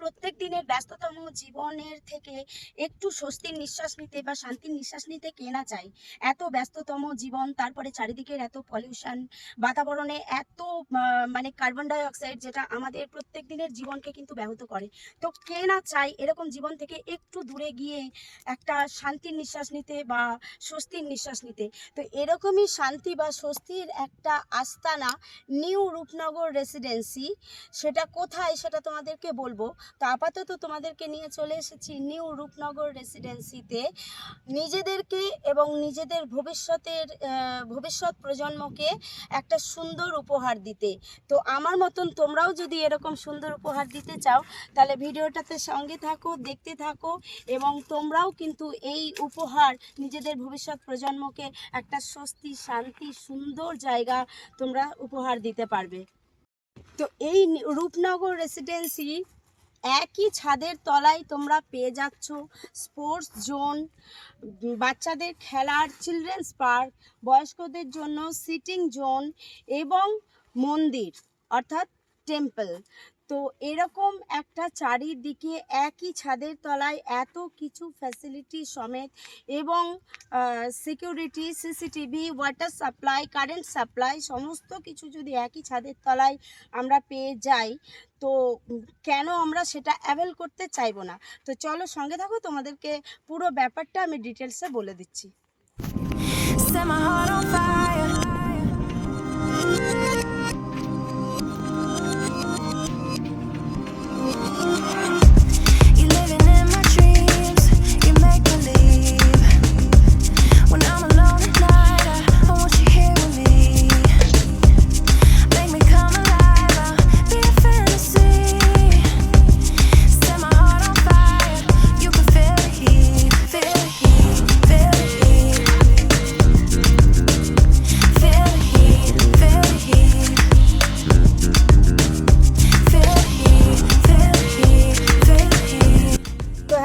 প্রত্যেক দিনের ব্যস্ততম জীবনের থেকে একটু স্বস্তির নিঃশ্বাস নিতে বা শান্তির নিঃশ্বাস নিতে কে না চাই এত ব্যস্ততম জীবন, তারপরে চারিদিকের এত পলিউশন বাতাবরণে এত মানে কার্বন ডাই অক্সাইড যেটা আমাদের প্রত্যেক দিনের জীবনকে কিন্তু ব্যাহত করে। তো কে না চাই এরকম জীবন থেকে একটু দূরে গিয়ে একটা শান্তির নিঃশ্বাস নিতে বা স্বস্তির নিঃশ্বাস নিতে? তো এরকমই শান্তি বা স্বস্তির একটা আস্তানা নিউ রূপনগর রেসিডেন্সি সেটা কোথায় সেটা তোমাদেরকে বলব। তো আপাতত তোমাদেরকে নিয়ে চলে এসেছি নিউ রূপনগর রেসিডেন্সিতে নিজেদেরকে এবং নিজেদের ভবিষ্যতের ভবিষ্যৎ প্রজন্মকে একটা সুন্দর উপহার দিতে। তো আমার মতন তোমরাও যদি এরকম সুন্দর উপহার দিতে চাও, তাহলে ভিডিওটাতে সঙ্গে থাকো, দেখতে থাকো এবং তোমরাও কিন্তু এই উপহার নিজেদের ভবিষ্যৎ প্রজন্মকে একটা স্বস্তি, শান্তি, সুন্দর জায়গা তোমরা উপহার দিতে পারবে। তো এই রূপনগর রেসিডেন্সি একই ছাদের তলায় তোমরা পেয়ে যাচ্ছ স্পোর্টস জোন বাচ্চাদের খেলার চিলড্রেন্স পার্ক, বয়স্কদের জন্য সিটিং জোন এবং মন্দির, অর্থাৎ টেম্পল। তো এরকম একটা চারিদিকে একই ছাদের তলায় এত কিছু ফ্যাসিলিটি সমেত এবং security CCTV water supply current supply সমস্ত কিছু যদি একই ছাদের তলায় আমরা পেয়ে যাই, তো কেন আমরা সেটা অ্যাভেল করতে চাইব না তো চলো সঙ্গে থাকো, তোমাদেরকে পুরো ব্যাপারটা আমি ডিটেলসে বলে দিচ্ছি Set my heart on fire.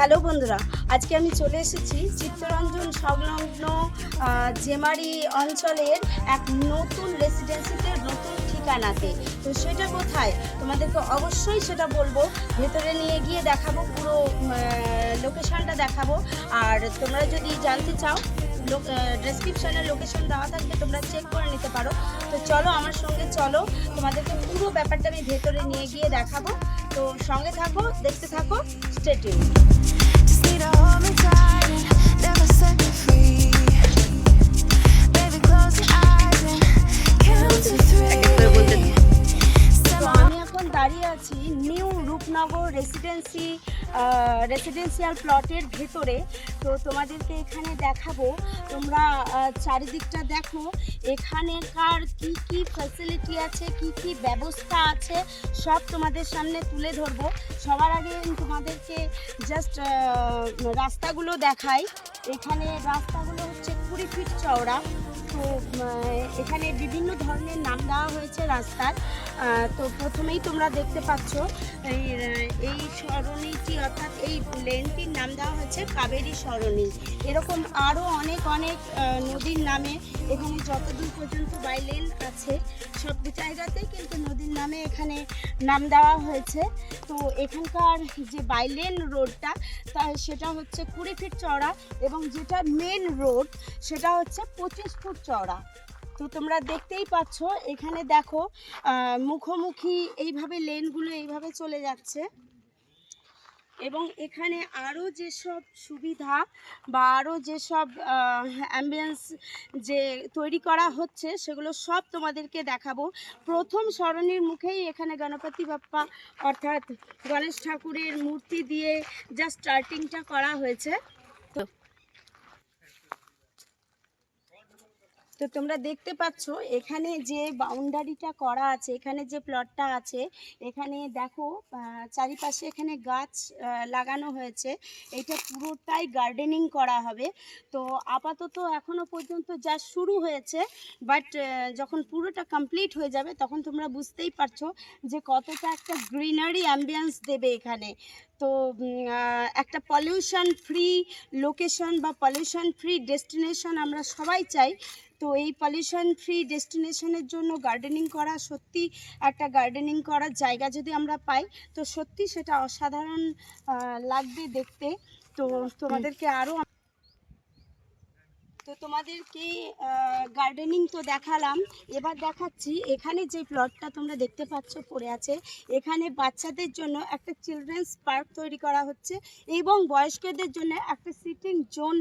Hello বন্ধুরা, আজকে আমি চলে এসেছি চিত্তরঞ্জন সংলগ্ন জেমারি অঞ্চলের এক নতুন রেসিডেন্সিতে নতুন ঠিকানাতে। তো সেটা কোথায়? তোমাদেরকে অবশ্যই সেটা বলব। ভেতরে নিয়ে গিয়ে দেখাবো, পুরো লোকেশনটা দেখাবো। আর তোমরা যদি জানতে চাও ডেসক্রিপশনে লোকেশন দেওয়া থাকবে তোমরা চেক করে নিতে পারো। তো চলো আমার সঙ্গে চলো। তোমাদেরকে পুরো ব্যাপারটা আমি ভেতরে নিয়ে গিয়ে দেখাবো। তো সঙ্গে থাকো দেখতে থাকো স্টেটিউ. Baby, close your eyes and count to three. এখন দাঁড়িয়ে আছি নিউ রূপনগর রেসিডেন্সি রেসিডেন্সিয়াল প্লটের ভেতরে। তো তোমাদেরকে এখানে দেখাবো। তোমরা চারিদিকটা দেখো। এখানেকার কি কি ফ্যাসিলিটি আছে, কি কি ব্যবস্থা আছে, সব তোমাদের সামনে তুলে ধরবো। সবার আগে তোমাদেরকে জাস্ট রাস্তাগুলো দেখাই। এখানে রাস্তাগুলো হচ্ছে কুড়ি ফিট চওড়া। তো এখানে বিভিন্ন ধরনের নাম দেওয়া হয়েছে রাস্তার। তো প্রথমেই তোমরা দেখতে পাচ্ছ, এই সরণিটি অর্থাৎ এই লেনটির নাম দেওয়া হয়েছে কাবেরী সরণি। এরকম আরও অনেক অনেক নদীর নামে এখানে যতদূর পর্যন্ত বাই লেন আছে, সব জায়গাতেই কিন্তু নদীর নামে এখানে নাম দেওয়া হয়েছে। তো এখানকার যে বাইলেন রোডটা তা সেটা হচ্ছে কুড়ি ফিট চওড়া এবং যেটা মেন রোড সেটা হচ্ছে পঁচিশ ফুট চওড়া। তো তোমরা দেখতেই পাচ্ছ, এখানে দেখো মুখোমুখি এইভাবে লেনগুলো এইভাবে চলে যাচ্ছে। এবং এখানে আরও যেসব সুবিধা বা আরও যেসব অ্যাম্বিয়েন্স যে তৈরি করা হচ্ছে, সেগুলো সব তোমাদেরকে দেখাবো। প্রথম সরণির মুখেই এখানে গণপতি বাপ্পা অর্থাৎ গণেশ ঠাকুরের মূর্তি দিয়ে যা স্টার্টিংটা করা হয়েছে। তো তোমরা দেখতে পাচ্ছ, এখানে যে বাউন্ডারিটা করা আছে, এখানে যে প্লটটা আছে, এখানে দেখো চারিপাশে এখানে গাছ লাগানো হয়েছে। এটা পুরোটাই গার্ডেনিং করা হবে। তো আপাতত এখনও পর্যন্ত যা শুরু হয়েছে বাট যখন পুরোটা কমপ্লিট হয়ে যাবে, তখন তোমরা বুঝতেই পারছ যে কতটা একটা গ্রিনারি অ্যাম্বিয়েন্স দেবে এখানে। তো একটা পলিউশন ফ্রি লোকেশন বা পলিউশন ফ্রি ডেস্টিনেশন আমরা সবাই চাই। তো এই পলিউশন ফ্রি ডেস্টিনেশনের জন্য গার্ডেনিং করা সত্যি একটা গার্ডেনিং করার জায়গা যদি আমরা পাই, তো সত্যি সেটা অসাধারণ লাগবে দেখতে। তো তোমাদেরকে আরও তো তোমাদেরকে গার্ডেনিং তো দেখালাম। এবার দেখাচ্ছি, এখানে যে প্লটটা তোমরা দেখতে পাচ্ছ পড়ে আছে, এখানে বাচ্চাদের জন্য একটা চিলড্রেন্স পার্ক তৈরি করা হচ্ছে এবং বয়স্কদের জন্য একটা সিটিং জোন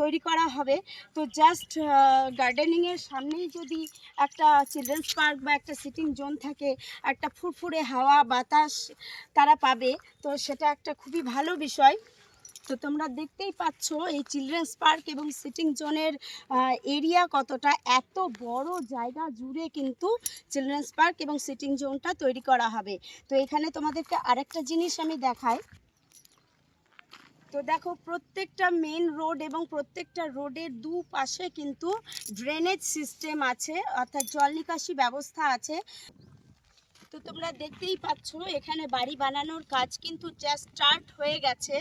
তৈরি করা হবে। তো জাস্ট গার্ডেনিংয়ের সামনেই যদি একটা চিলড্রেন্স পার্ক বা একটা সিটিং জোন থাকে, একটা ফুরফুরে হাওয়া বাতাস তারা পাবে, তো সেটা একটা খুবই ভালো বিষয়। তো তোমরা দেখতেই পাচ্ছ এই চিলড্রেন্স পার্ক এবং সিটিং জোনের এরিয়া কতটা, এত বড় জায়গা জুড়ে কিন্তু চিলড্রেন্স পার্ক এবং সিটিং জোনটা তৈরি করা হবে। তো এখানে তোমাদেরকে আরেকটা জিনিস আমি দেখাই। তো দেখো, প্রত্যেকটা মেন রোড এবং প্রত্যেকটা রোডের দু পাশে কিন্তু ড্রেনেজ সিস্টেম আছে, অর্থাৎ জল নিকাশি ব্যবস্থা আছে। তো তোমরা দেখতেই পাচ্ছ, এখানে বাড়ি বানানোর কাজ কিন্তু জাস্ট স্টার্ট হয়ে গেছে।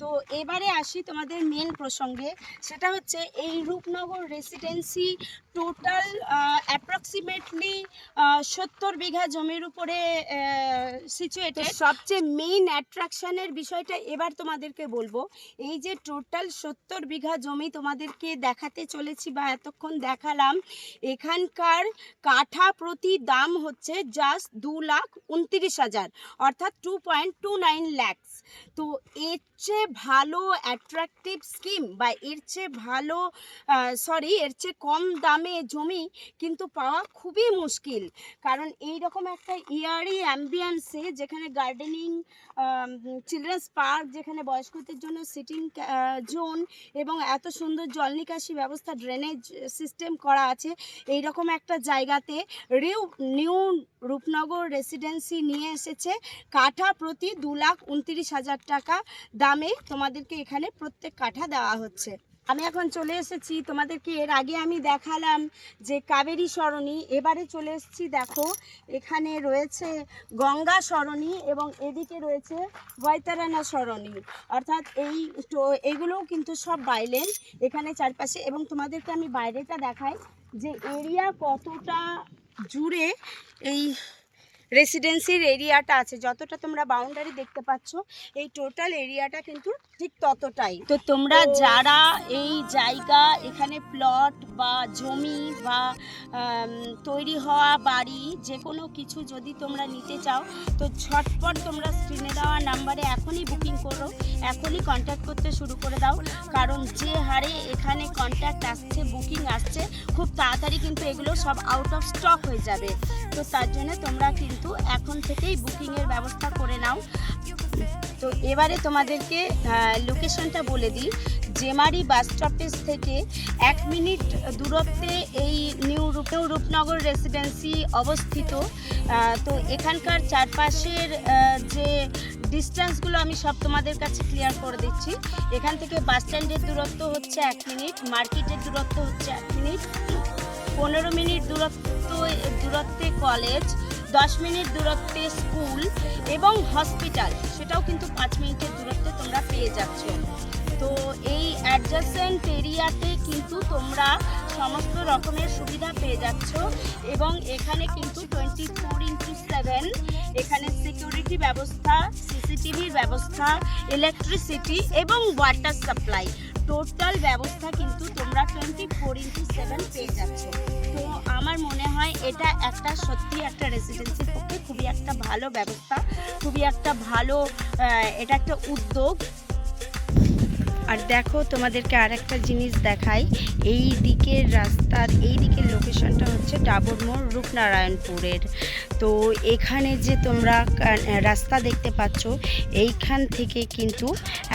তো এবারে আসি তোমাদের মেন প্রসঙ্গে, সেটা হচ্ছে এই রূপনগর রেসিডেন্সি টোটাল অ্যাপ্রক্সিমেটলি সত্তর বিঘা জমির উপরে সিচুয়েটেড সবচেয়ে মেইন অ্যাট্রাকশনের বিষয়টা এবার তোমাদেরকে বলব। এই যে টোটাল সত্তর বিঘা জমি তোমাদেরকে দেখাতে চলেছি বা এতক্ষণ দেখালাম, এখানকার কাঠা প্রতি দাম হচ্ছে জাস্ট দু লাখ উনত্রিশ হাজার, অর্থাৎ two point two nine lakhs তো এর চেয়ে ভালো অ্যাট্রাকটিভ স্কিম বা এর চেয়ে ভালো সরি এর চেয়ে কম দামে জমি কিন্তু পাওয়া খুবই মুশকিল। কারণ এই রকম একটা ইয়ারি অ্যাম্বিয়েন্সে যেখানে গার্ডেনিং চিলড্রেন্স পার্ক যেখানে বয়স্কদের জন্য সিটিং জোন এবং এত সুন্দর জল নিকাশি ব্যবস্থা ড্রেনেজ সিস্টেম করা আছে এই রকম একটা জায়গাতে রিউ, নিউ রূপনগর রেসিডেন্সি নিয়ে এসেছে। কাঠা প্রতি দু লাখ উনত্রিশ হাজার টাকা দামে তোমাদেরকে এখানে প্রত্যেক কাঠা দেওয়া হচ্ছে। আমি এখন চলে এসেছি, তোমাদেরকে এর আগে আমি দেখালাম যে কাবেরী সরণি, এবারে চলে এসেছি দেখো, এখানে রয়েছে গঙ্গা সরণি এবং এদিকে রয়েছে বৈতারানা সরণি। অর্থাৎ এই এগুলোও কিন্তু সব বাইলেন এখানে চারপাশে এবং তোমাদেরকে আমি বাইরেটা দেখাই যে এরিয়া কতটা জুড়ে এই রেসিডেন্সির এরিয়াটা আছে। যতটা তোমরা বাউন্ডারি দেখতে পাচ্ছ এই টোটাল এরিয়াটা কিন্তু ঠিক ততটাই। তো তোমরা যারা এই জায়গা এখানে প্লট বা জমি বা তৈরি হওয়া বাড়ি যে কোনো কিছু যদি তোমরা নিতে চাও তো ঝটপট তোমরা স্ক্রিনে দেওয়া নাম্বারে এখনই বুকিং করো এখনই কন্ট্যাক্ট করতে শুরু করে দাও। কারণ যে হারে এখানে কন্ট্যাক্ট আসছে বুকিং আসছে খুব তাড়াতাড়ি কিন্তু এগুলো সব আউট অফ স্টক হয়ে যাবে। তো তার জন্য তোমরা কিন্তু এখন থেকেই বুকিংয়ের ব্যবস্থা করে নাও। তো এবারে তোমাদেরকে লোকেশনটা বলে দিই। জেমারি বাস স্টপেজ থেকে এক মিনিট দূরত্বে এই নিউ রূপ রূপনগর রেসিডেন্সি অবস্থিত। তো এখানকার চারপাশের যে ডিস্টেন্সগুলো আমি সব তোমাদের কাছে ক্লিয়ার করে দিচ্ছি। এখান থেকে বাস স্ট্যান্ডের দূরত্ব হচ্ছে এক মিনিট, মার্কেটের দূরত্ব হচ্ছে এক মিনিট। পনেরো মিনিট দূরত্ব, দূরত্বে কলেজ দশ মিনিট দূরত্বে স্কুল এবং হসপিটাল, সেটাও কিন্তু পাঁচ মিনিটের দূরত্বে তোমরা পেয়ে যাচ্ছ। তো এই অ্যাডজাসেন্ট এরিয়াতে কিন্তু তোমরা সমস্ত রকমের সুবিধা পেয়ে যাচ্ছ এবং এখানে কিন্তু টোয়েন্টি ফোর ইন্টু সেভেন এখানে সিকিউরিটি ব্যবস্থা সিসিটিভির ব্যবস্থা ইলেকট্রিসিটি এবং ওয়াটার সাপ্লাই টোটাল ব্যবস্থা কিন্তু তোমরা টোয়েন্টি ফোর ইন্টু সেভেন পেয়ে যাচ্ছ। তো আমার মনে হয় এটা একটা সত্যি একটা রেসিডেন্সির পক্ষে খুবই একটা ভালো ব্যবস্থা, খুবই একটা ভালো এটা একটা উদ্যোগ। আর দেখো তোমাদেরকে আর একটা জিনিস দেখাই। এই দিকের রাস্তার, এই দিকের লোকেশনটা হচ্ছে ডাবর মোড় রূপনারায়ণপুরের। তো এখানে যে তোমরা রাস্তা দেখতে পাচ্ছ, এইখান থেকে কিন্তু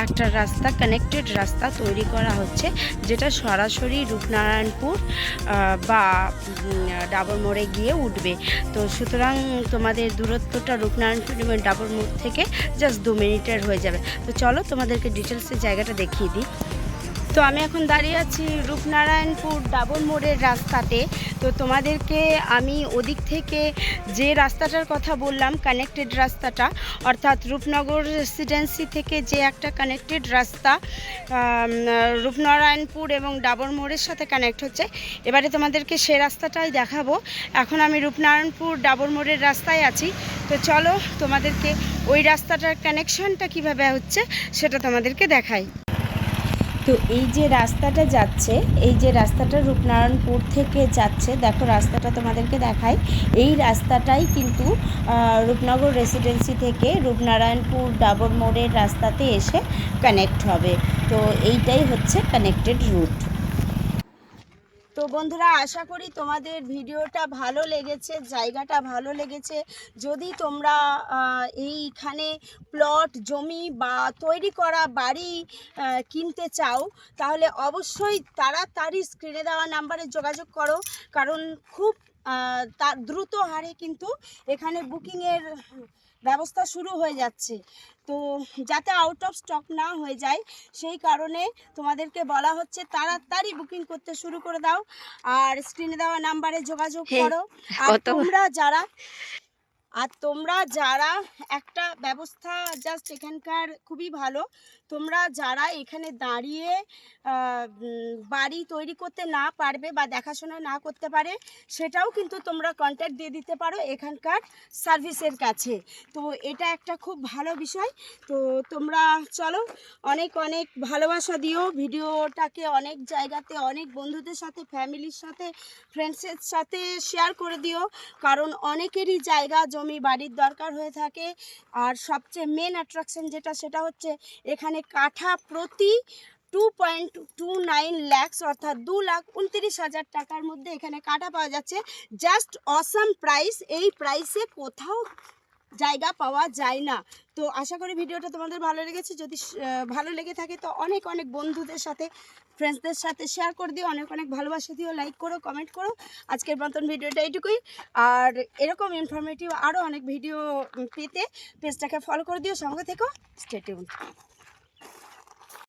একটা রাস্তা কানেক্টেড রাস্তা তৈরি করা হচ্ছে, যেটা সরাসরি রূপনারায়ণপুর বা ডাবর মোড়ে গিয়ে উঠবে। তো সুতরাং তোমাদের দূরত্বটা রূপনারায়ণপুর এবং ডাবর মোড় থেকে জাস্ট দু মিনিটের হয়ে যাবে। তো চলো তোমাদেরকে ডিটেলসে জায়গাটা দেখিয়ে দিই তো আমি এখন দাঁড়িয়ে আছি রূপনারায়ণপুর ডাবর মোড়ের রাস্তাতে। তো তোমাদেরকে আমি ওদিক থেকে যে রাস্তাটার কথা বললাম কানেক্টেড রাস্তাটা, অর্থাৎ রূপনগর রেসিডেন্সি থেকে যে একটা কানেক্টেড রাস্তা রূপনারায়ণপুর এবং ডাবর মোড়ের সাথে কানেক্ট হচ্ছে। এবারে তোমাদেরকে সে রাস্তাটাই দেখাবো। এখন আমি রূপনারায়ণপুর ডাবর মোড়ের রাস্তায় আছি। তো চলো তোমাদেরকে ওই রাস্তাটার কানেকশনটা কীভাবে হচ্ছে সেটা তোমাদেরকে দেখাই। তো এই যে রাস্তাটা যাচ্ছে, এই যে রাস্তাটা রূপনারায়ণপুর থেকে যাচ্ছে, দেখো রাস্তাটা তোমাদেরকে দেখাই। এই রাস্তাটাই কিন্তু রূপনগর রেসিডেন্সি থেকে রূপনারায়ণপুর ডাবর মোড়ের রাস্তাতে এসে কানেক্ট হবে। তো এইটাই হচ্ছে কানেক্টেড রুট তো বন্ধুরা আশা করি তোমাদের ভিডিওটা ভালো লেগেছে জায়গাটা ভালো লেগেছে। যদি তোমরা এইখানে প্লট জমি বা তৈরি করা বাড়ি কিনতে চাও তাহলে অবশ্যই তাড়াতাড়ি স্ক্রিনে দেওয়া নাম্বারে যোগাযোগ করো। কারণ খুব আহ, তা দ্রুত হারে কিন্তু এখানে বুকিংয়ের ব্যবস্থা শুরু হয়ে যাচ্ছে। তো যাতে আউট অফ স্টক না হয়ে যায় সেই কারণে তোমাদেরকে বলা হচ্ছে তাড়াতাড়ি বুকিং করতে শুরু করে দাও। আর স্ক্রিনে দেওয়া নাম্বারে যোগাযোগ করো। আর তোমরা যারা আর তোমরা যারা একটা ব্যবস্থা জাস্ট এখানকার খুবই ভালো, তোমরা যারা এখানে দাঁড়িয়ে বাড়ি তৈরি করতে না পারবে বা দেখাশোনা না করতে পারে, সেটাও কিন্তু তোমরা কন্ট্যাক্ট দিয়ে দিতে পারো এখানকার সার্ভিসের কাছে। তো এটা একটা খুব ভালো বিষয়। তো তোমরা চলো, অনেক অনেক ভালোবাসা দিও। ভিডিওটাকে অনেক জায়গাতে, অনেক বন্ধুদের সাথে ফ্যামিলির সাথে ফ্রেন্ডসের সাথে শেয়ার করে দিও। কারণ অনেকেরই জায়গা জমি বাড়ির দরকার হয়ে থাকে। আর সবচেয়ে মেন অ্যাট্রাকশন যেটা, সেটা হচ্ছে এখানে কাঠা প্রতি two point two nine lakhs অর্থাৎ দু লাখ উনত্রিশ হাজার টাকার মধ্যে এখানে কাটা পাওয়া যাচ্ছে। জাস্ট অসাম প্রাইস এই প্রাইসে কোথাও জায়গা পাওয়া যায় না। তো আশা করি ভিডিওটা তোমাদের ভালো লেগেছে। যদি ভালো লেগে থাকে তো অনেক অনেক বন্ধুদের সাথে ফ্রেন্ডসদের সাথে শেয়ার করে দিও। অনেক অনেক ভালোবাসা দিও। লাইক করো কমেন্ট করো। আজকের মতন ভিডিওটা এইটুকুই। আর এরকম ইনফরমেটিভ আরও অনেক ভিডিও পেতে পেজটাকে ফলো করে দিও। সঙ্গে থেকো। স্টেটিউন